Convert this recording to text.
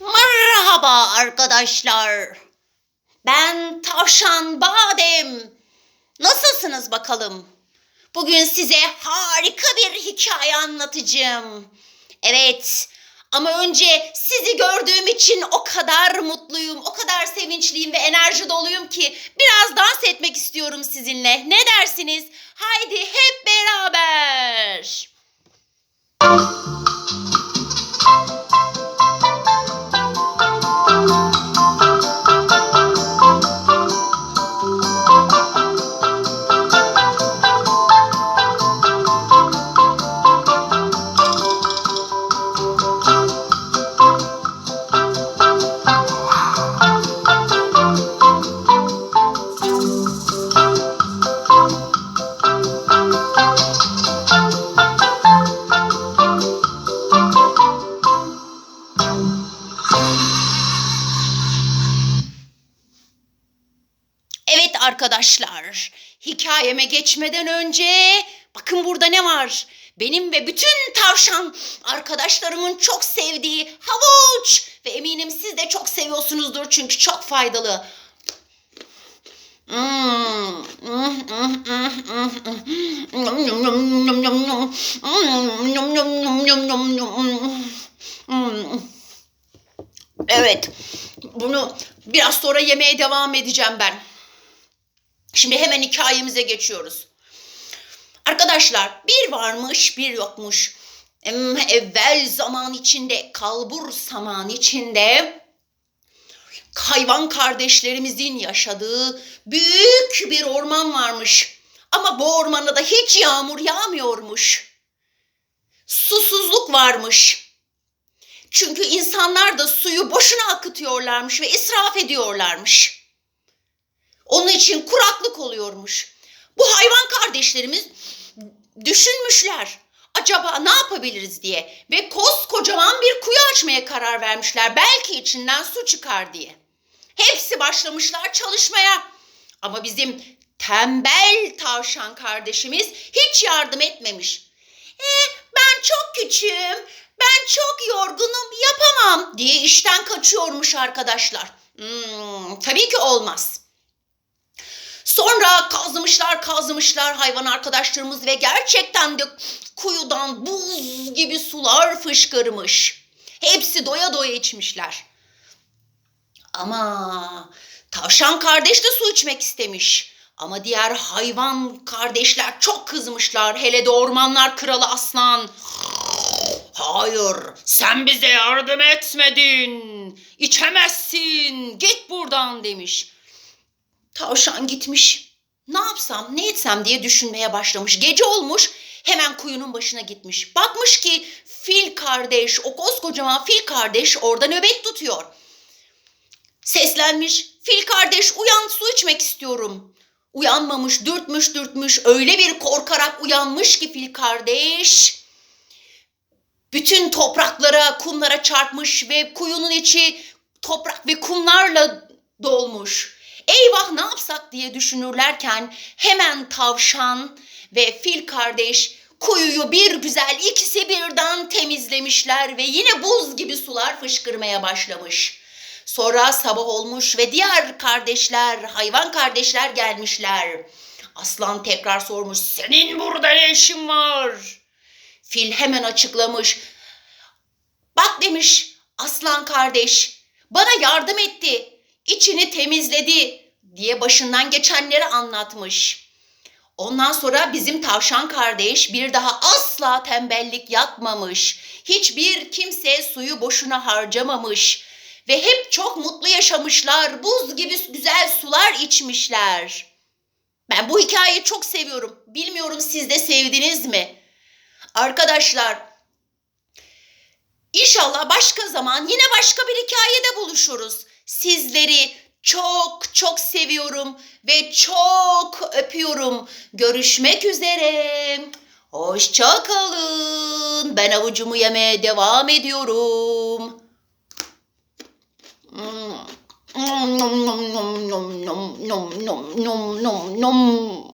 Merhaba arkadaşlar. Ben Tavşan Badem. Nasılsınız bakalım? Bugün size harika bir hikaye anlatacağım. Evet. Ama önce sizi gördüğüm için o kadar mutluyum, o kadar sevinçliyim ve enerji doluyum ki biraz dans etmek istiyorum sizinle. Ne dersiniz? Haydi hep beraber. Arkadaşlar, hikayeme geçmeden önce bakın burada ne var? Benim ve bütün tavşan arkadaşlarımın çok sevdiği havuç ve eminim siz de çok seviyorsunuzdur çünkü çok faydalı. Evet. Bunu biraz sonra yemeye devam edeceğim ben. Şimdi hemen hikayemize geçiyoruz. Arkadaşlar bir varmış bir yokmuş. Evvel zaman içinde, kalbur zaman içinde hayvan kardeşlerimizin yaşadığı büyük bir orman varmış. Ama bu ormana da hiç yağmur yağmıyormuş. Susuzluk varmış. Çünkü insanlar da suyu boşuna akıtıyorlarmış ve israf ediyorlarmış. Onun için kuraklık oluyormuş. Bu hayvan kardeşlerimiz düşünmüşler. Acaba ne yapabiliriz diye ve koskocaman bir kuyu açmaya karar vermişler. Belki içinden su çıkar diye. Hepsi başlamışlar çalışmaya. Ama bizim tembel tavşan kardeşimiz hiç yardım etmemiş. E, ben çok küçüğüm, ben çok yorgunum, yapamam diye işten kaçıyormuş arkadaşlar. Hmm, tabii ki olmaz. Sonra kazımışlar kazımışlar hayvan arkadaşlarımız ve gerçekten de kuyudan buz gibi sular fışkırmış. Hepsi doya doya içmişler. Ama tavşan kardeş de su içmek istemiş. Ama diğer hayvan kardeşler çok kızmışlar. Hele de ormanlar kralı aslan. Hayır, sen bize yardım etmedin. İçemezsin. Git buradan demiş. Tavşan gitmiş. Ne yapsam, ne etsem diye düşünmeye başlamış. Gece olmuş, hemen kuyunun başına gitmiş. Bakmış ki fil kardeş, o koskocaman fil kardeş orada nöbet tutuyor. Seslenmiş, fil kardeş uyan su içmek istiyorum. Uyanmamış, dürtmüş dürtmüş, öyle bir korkarak uyanmış ki fil kardeş. Bütün topraklara, kumlara çarpmış ve kuyunun içi toprak ve kumlarla dolmuş. Eyvah ne yapsak diye düşünürlerken hemen tavşan ve fil kardeş kuyuyu bir güzel ikisi birden temizlemişler ve yine buz gibi sular fışkırmaya başlamış. Sonra sabah olmuş ve diğer kardeşler, hayvan kardeşler gelmişler. Aslan tekrar sormuş, senin burada ne işin var? Fil hemen açıklamış. Bak demiş aslan kardeş, bana yardım etti, içini temizledi diye başından geçenleri anlatmış. Ondan sonra bizim tavşan kardeş bir daha asla tembellik yapmamış. Hiçbir kimse suyu boşuna harcamamış ve hep çok mutlu yaşamışlar. Buz gibi güzel sular içmişler. Ben bu hikayeyi çok seviyorum. Bilmiyorum siz de sevdiniz mi? Arkadaşlar İnşallah başka zaman yine başka bir hikayede buluşuruz. Sizleri çok çok seviyorum ve çok öpüyorum. Görüşmek üzere. Hoşça kalın. Ben avucumu yemeye devam ediyorum. Nom nom nom nom nom nom nom nom nom